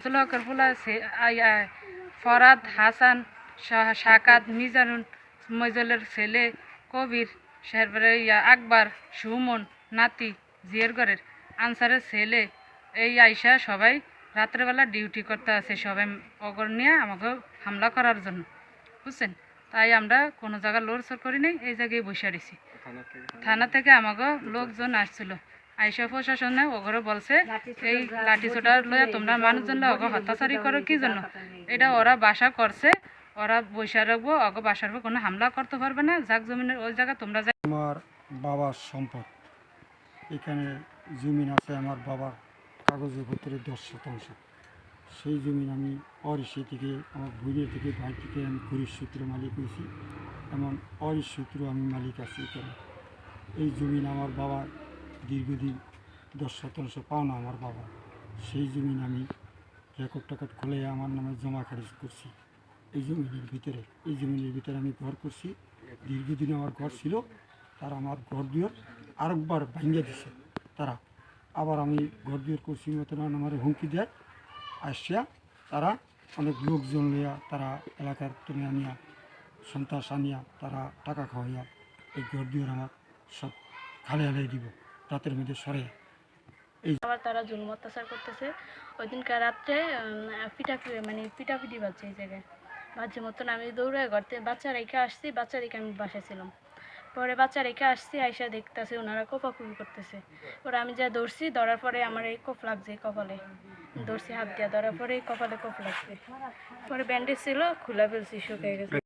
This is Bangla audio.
সুলকের ফুলা ফরাদ হাসান শাকাত মিজানুন মজলের ছেলে কবির তারপরে ইয়া আকবর সুমন নাতি জিয়ার ঘরের আনসারের ছেলে। এই আইসা সবাই রাত্রেবেলা ডিউটি করতে আছে সবাই অগর নিয়ে আমাকে হামলা করার জন্য। বুঝছেন? তাই আমরা কোনো জায়গায় লড়সড় করি নাই এই জায়গায় বসে দিছি থানা থেকে আমাকে লোকজন আসছিল। আইসা প্রশাসনে ওগরে বলছে এই লাঠি ছোটা লইয়া তোমরা মানুষজন অগ হত্যাচারি করো কি জন্য? এটা ওরা বাসা করছে ওরা বৈশা রাখব অগ বাসার উপর কোনো হামলা করতে পারবে না যাক জমিনের ওই জায়গা তোমরা যা আমার বাবার সম্পদ এখানে জমিন আছে আমার বাবার কাগজের ভিতরে দশ শতাংশ। সেই জমিন আমি অরিসি থেকে আমার ভুইয়ের থেকে ভাই থেকে আমি ঘুরির সূত্রে মালিক হয়েছি। এমন অরিস সূত্র আমি মালিক আছি এখানে। এই জমিন আমার বাবার দীর্ঘদিন দশ শতাংশ পাওনা আমার বাবা। সেই জমিন আমি রেকর্ড টেকর্ড খুলে আমার নামে জমা খারিজ করছি। এই জমিনের ভিতরে, এই জমিনের ভিতরে আমি ঘর করছি। দীর্ঘদিন আমার ঘর ছিল, তারা আমার ঘর দুয়ার আরেকবার ভাঙিয়ে দিছে। তারা আবার আমি ঘর দুয়ার করছি মতন আমার হুমকি দেয়। আসিয়া তারা অনেক লোকজন লইয়া, তারা এলাকার তুলে আনিয়া, সন্ত্রাস আনিয়া, তারা টাকা খাওয়াইয়া এই ঘর দুয়ার আমার সব খালে হালাই দিব। রাতের মধ্যে সরে। আবার তারা জুলুম অত্যাচার করতেছে। ওই দিনকার রাত্রে পিটাপি মানে পিটাপিটি বাজছে এই জায়গায়। বাজছে মতন আমি দৌড়ে ঘরতে বাচ্চা রেখে আসছি, বাচ্চা রেখে আমি বাসায় ছিলাম। পরে বাচ্চা রেখে আসছি, আইসা দেখতেছি ওনারা কোপাকুপি করতেছে। পরে আমি যা দৌড়ছি ধরার পরে আমার এই কোপ লাগছে কপালে। দৌড়ছি হাত দিয়া, ধরার পরে কপালে কোপ লাগছে। পরে ব্যান্ডেজ ছিল, খুলে ফেলছি, শুকিয়ে গেছে।